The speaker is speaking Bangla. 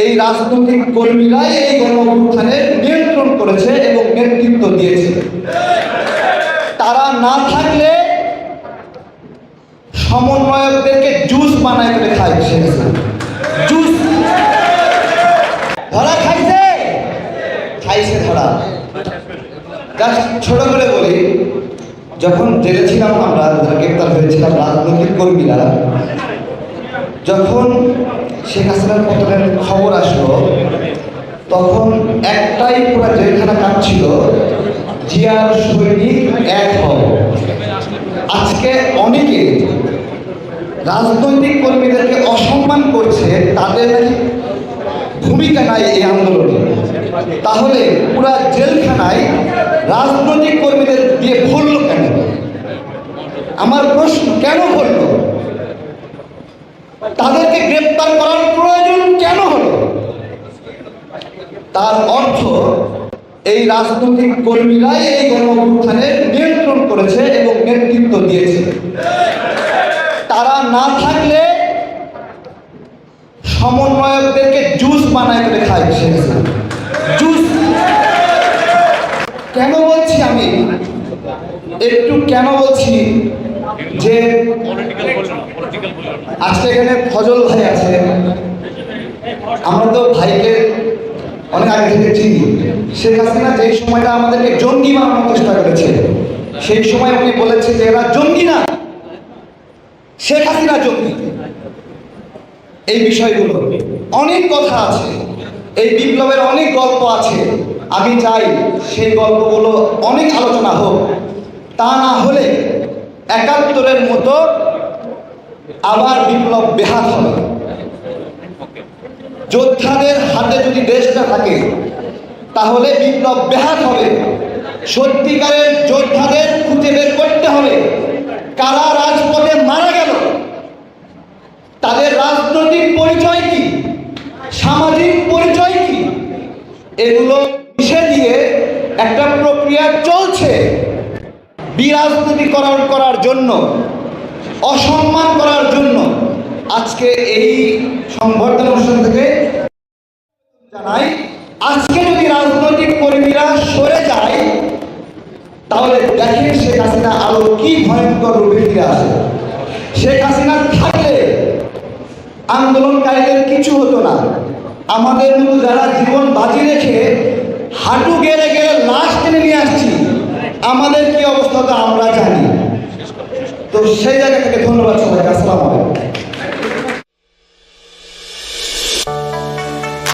এই রাজনৈতিক কর্মীরাই এই গণঅভ্যুত্থানের নিয়ন্ত্রণ করেছে এবং নেতৃত্ব দিয়েছে। তারা না থাকলে সমন্বয়কদেরকে জুস বানায় করে হাসিনা। জুস। ধরা খাইছে? খাইছে ধরা। ছোট করে বলি, যখন জেলে ছিলাম আমরা গ্রেপ্তার হয়েছিলাম রাজনৈতিক কর্মীরা, যখন শেখ হাসিনার পতনের খবর আসলো, তখন একটাই পুরো জেলখানা কাঁপছিল জিয়ার সৈনিক এক হব আজকে অনেকে রাজনৈতিক কর্মীদেরকে অসম্মান করছে, তাদের ভূমিকা নাই এই আন্দোলনে। তাহলে পুরা জেলখানায় রাজনৈতিক কর্মীদের দিয়ে ভরল কেন? আমার প্রশ্ন, কেন ভরল? তাদেরকে গ্রেপ্তার করার প্রয়োজন কেন হলো? তার অর্থ, এই রাজনৈতিক কর্মীরাই এই গণঅভ্যুত্থানের নিয়ন্ত্রণ করেছে এবং নেতৃত্ব দিয়েছে। তারা না থাকলে সমন্বয়কদেরকে জুস বানায় করে খায় জুস। কেন বলছি আমি? একটু কেন বলছি? যে আজকে এখানে ফজল ভাই আছে। আমরা তো ভাইকে অনেক আগে থেকে চিনি। শেখ হাসিনা যে সময়টা আমাদেরকে জঙ্গি বানানোর চেষ্টা করেছে সেই সময় উনি বলেছে যে এরা জঙ্গি না। শেখ হাসিনা জঙ্গি। এই বিষয়গুলো। অনেক কথা আছে। এই বিপ্লবের অনেক গল্প আছে। আমি চাই সেই গল্পগুলো অনেক আলোচনা হোক। তা না হলে একাত্তরের মতো আবার বিপ্লব বেহাত হবে। যোদ্ধাদের হাতে যদি দেশটা থাকে, তাহলে বিপ্লব বেহাত হবে। সত্যিকারের যোদ্ধাদের খুঁজে বের করতে হবে। কারা রাজপথে মারা গেল? তাদের রাজনৈতিক পরিচয় কি? সামাজিক পরিচয় কি? এগুলো মিশে দিয়ে একটা প্রক্রিয়া চলছে। বিরাজনীতিকরণ করার জন্য, অসম্মান করার জন্য আজকে এই সংবর্ধনা অনুষ্ঠান থেকে জানাই, আজকে যদি রাজনৈতিক কর্মীরা সরে যায়, তাহলে দেখেন শেখ হাসিনা আরও কি ভয়ঙ্কর রূপে ফিরে আসে। শেখ হাসিনা থাকলে আন্দোলনকারীদের কিছু হতো না। আমাদের মতো যারা জীবন বাজি রেখে হাঁটু গেড়ে গেড়ে আমাদের কি অবস্থা তো আমরা জানি। তো সেই জায়গা থেকে ধন্যবাদ সবাইকে আসসালাম আলাইকুম।